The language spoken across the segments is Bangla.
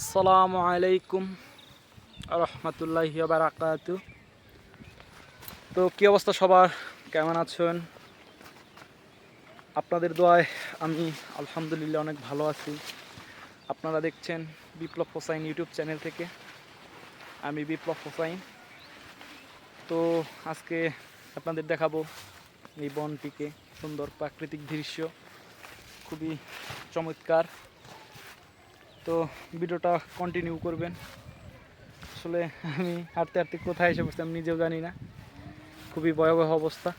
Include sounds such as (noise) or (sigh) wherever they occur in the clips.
আসসালামু আলাইকুম রহমতুল্লাহ বারাকাত তো কী অবস্থা সবার? কেমন আছেন? আপনাদের দোয়ায় আমি আলহামদুলিল্লাহ অনেক ভালো আছি। আপনারা দেখছেন বিপ্লব হোসাইন ইউটিউব চ্যানেল থেকে। আমি বিপ্লব হোসাইন। তো আজকে আপনাদের দেখাবো এই বনটিকে। সুন্দর প্রাকৃতিক দৃশ্য। খুবই চমৎকার। তো ভিডিওটা কন্টিনিউ করবেন। আসলে আমি হাঁটতে হাঁটতে কোথায় এসে বসছি আমি নিজেও জানি না। খুবই ভয়াবহ অবস্থা।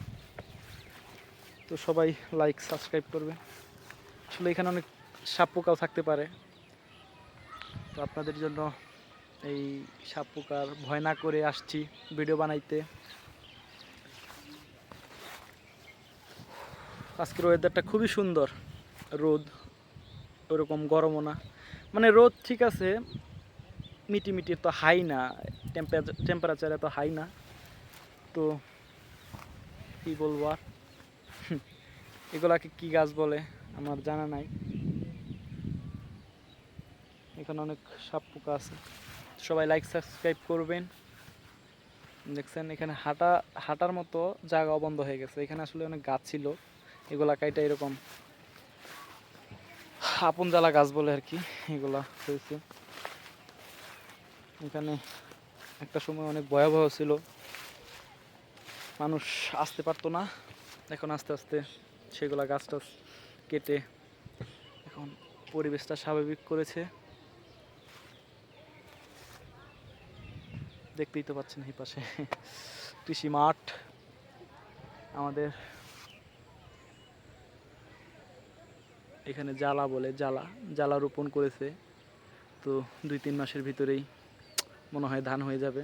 তো সবাই লাইক সাবস্ক্রাইব করবেন। আসলে এখানে অনেক সাপ পোকাও থাকতে পারে। তো আপনাদের জন্য এই সাপ পোকার ভয় না করে আসছি ভিডিও বানাইতে। আজকের ওয়েদারটা খুবই সুন্দর। রোদ, ওরকম গরমও না। মানে রোদ ঠিক আছে মিটি মিটি তো হাই না টেম্পারেচার টেম্পারেচার এত হাই না। তো কি বলব আর? (laughs) এগুলাকে কি গাছ বলে আমার জানা নাই। এখানে অনেক সাপ পোকা আছে। সবাই লাইক সাবস্ক্রাইব করবেন। দেখছেন এখানে হাঁটা হাঁটার মতো জায়গা বন্ধ হয়ে গেছে। এখানে আসলে অনেক গাছ ছিল। এগুলা কাইটা এরকম। আপন জ্বালা গাছ বলে আর কি, এগুলা হয়েছে। এখানে একটা সময় অনেক ভয়াবহ ছিল। মানুষ আসতে পারতো না। এখন আস্তে আস্তে সেগুলা গাছ টাছ কেটে এখন পরিবেশটা স্বাভাবিক করেছে। দেখতেই তো পাচ্ছেন এই পাশে কৃষি মাঠ। আমাদের এখানে জ্বালা বলে, জ্বালা জ্বালা রোপণ করেছে। তো দুই তিন মাসের ভিতরেই মনে হয় ধান হয়ে যাবে।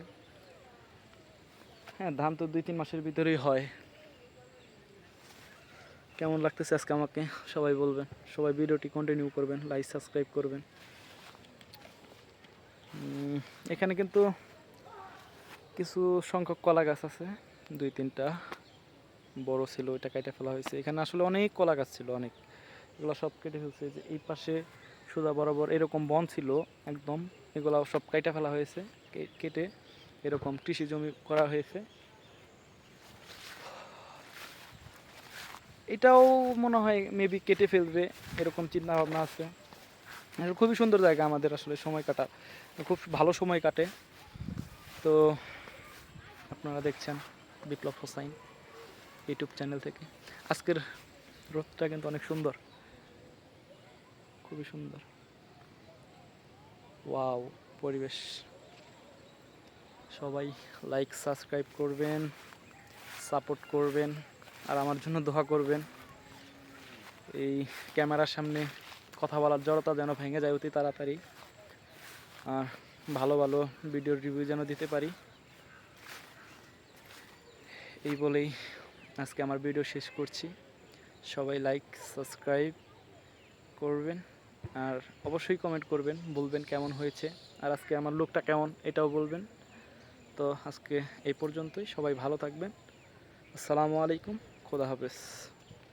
হ্যাঁ ধান তো দুই তিন মাসের ভিতরেই হয়। কেমন লাগতেছে আজকে আমাকে? সবাই বলবেন। সবাই ভিডিওটি কন্টিনিউ করবেন লাইক সাবস্ক্রাইব করবেন। এখানে কিন্তু কিছু সংখ্যক কলা গাছ আছে। দুই তিনটা বড় ছিল, ওইটা কেটে ফেলা হয়েছে। এখানে আসলে অনেক কলা গাছ ছিল, অনেক। এগুলো সব কেটে ফেলছে। যে এই পাশে সোজা বরাবর এরকম বন ছিল একদম, এগুলো সব কেটে ফেলা হয়েছে কেটে এরকম কৃষি জমি করা হয়েছে। এটাও মনে হয় মেবি কেটে ফেলবে, এরকম চিন্তা ভাবনা আছে খুবই সুন্দর জায়গা আমাদের আসলে সময় কাটার খুব ভালো সময় কাটে। তো আপনারা দেখছেন বিপ্লব হোসাইন ইউটিউব চ্যানেল থেকে। আজকের রোদটা কিন্তু অনেক সুন্দর। খুবই সুন্দর। ওয়াও, পরিবেশ। সবাই লাইক সাবস্ক্রাইব করবেন সাপোর্ট করবেন, আর আমার জন্য দোয়া করবেন। এই ক্যামেরার সামনে কথা বলার জড়তা যেন ভেঙে যায় অতি তাড়াতাড়ি। আর ভালো ভালো ভিডিওর রিভিউ যেন দিতে পারি। এই বলেই আজকে আমার ভিডিও শেষ করছি। সবাই লাইক সাবস্ক্রাইব করবেন। আর অবশ্যই কমেন্ট করবেন, বলবেন কেমন হয়েছে, আর আজকে আমার লুকটা কেমন এটাও বলবেন। তো আজকে এই পর্যন্তই, সবাই ভালো থাকবেন। আসসালামু আলাইকুম, খোদা হাফেজ।